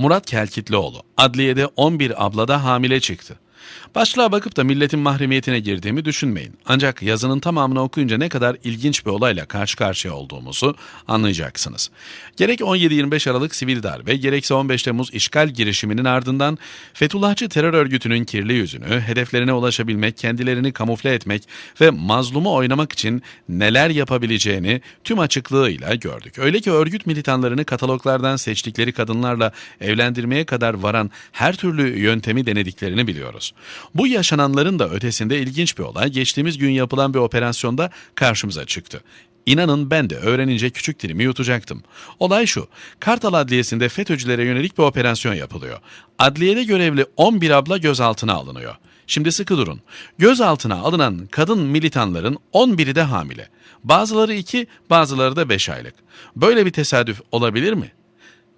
Murat Kelkitlioğlu, adliyede 11 ablada hamile çıktı. Başlığa bakıp da milletin mahremiyetine girdiğimi düşünmeyin. Ancak yazının tamamını okuyunca ne kadar ilginç bir olayla karşı karşıya olduğumuzu anlayacaksınız. Gerek 17-25 Aralık sivil darbe, gerekse 15 Temmuz işgal girişiminin ardından Fethullahçı terör örgütünün kirli yüzünü, hedeflerine ulaşabilmek, kendilerini kamufle etmek ve mazlumu oynamak için neler yapabileceğini tüm açıklığıyla gördük. Öyle ki örgüt militanlarını kataloglardan seçtikleri kadınlarla evlendirmeye kadar varan her türlü yöntemi denediklerini biliyoruz. Bu yaşananların da ötesinde ilginç bir olay geçtiğimiz gün yapılan bir operasyonda karşımıza çıktı. İnanın ben de öğrenince küçük dilimi yutacaktım. Olay şu, Kartal Adliyesi'nde FETÖ'cülere yönelik bir operasyon yapılıyor. Adliyede görevli 11 abla gözaltına alınıyor. Şimdi sıkı durun. Gözaltına alınan kadın militanların 11'i de hamile. Bazıları 2, bazıları da 5 aylık. Böyle bir tesadüf olabilir mi?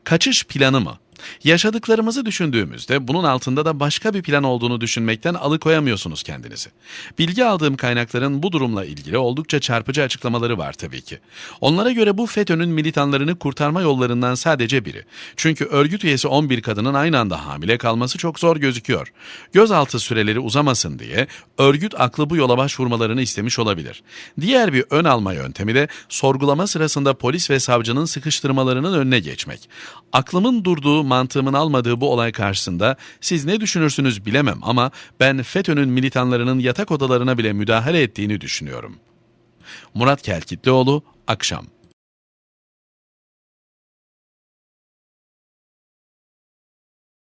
Kaçış planı mı? Yaşadıklarımızı düşündüğümüzde bunun altında da başka bir plan olduğunu düşünmekten alıkoyamıyorsunuz kendinizi. Bilgi aldığım kaynakların bu durumla ilgili oldukça çarpıcı açıklamaları var tabii ki. Onlara göre bu FETÖ'nün militanlarını kurtarma yollarından sadece biri. Çünkü örgüt üyesi 11 kadının aynı anda hamile kalması çok zor gözüküyor. Gözaltı süreleri uzamasın diye örgüt aklı bu yola başvurmalarını istemiş olabilir. Diğer bir ön alma yöntemi de sorgulama sırasında polis ve savcının sıkıştırmalarının önüne geçmek. Aklımın durduğu mantığımın almadığı bu olay karşısında siz ne düşünürsünüz bilemem ama ben FETÖ'nün militanlarının yatak odalarına bile müdahale ettiğini düşünüyorum. Murat Kelkitlioğlu, Akşam